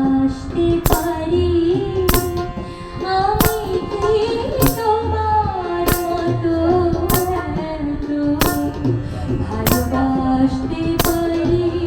হাসতে পারি আমি কি তোমার মতো ভালোবাসতে পারি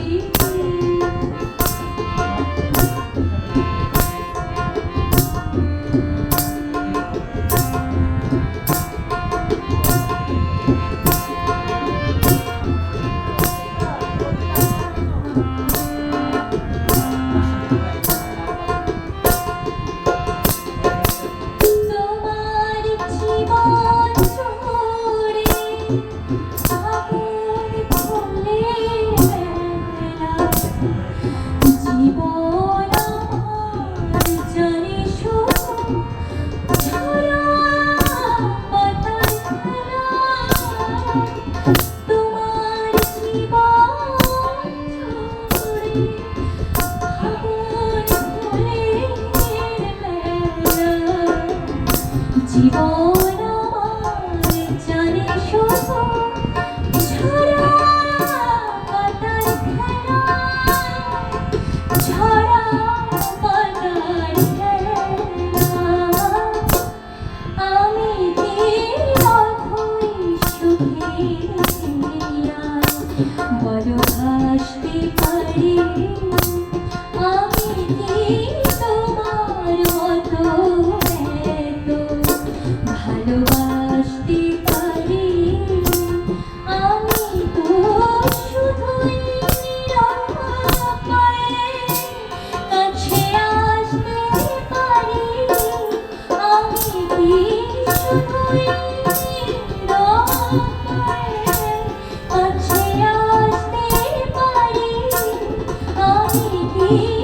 আমি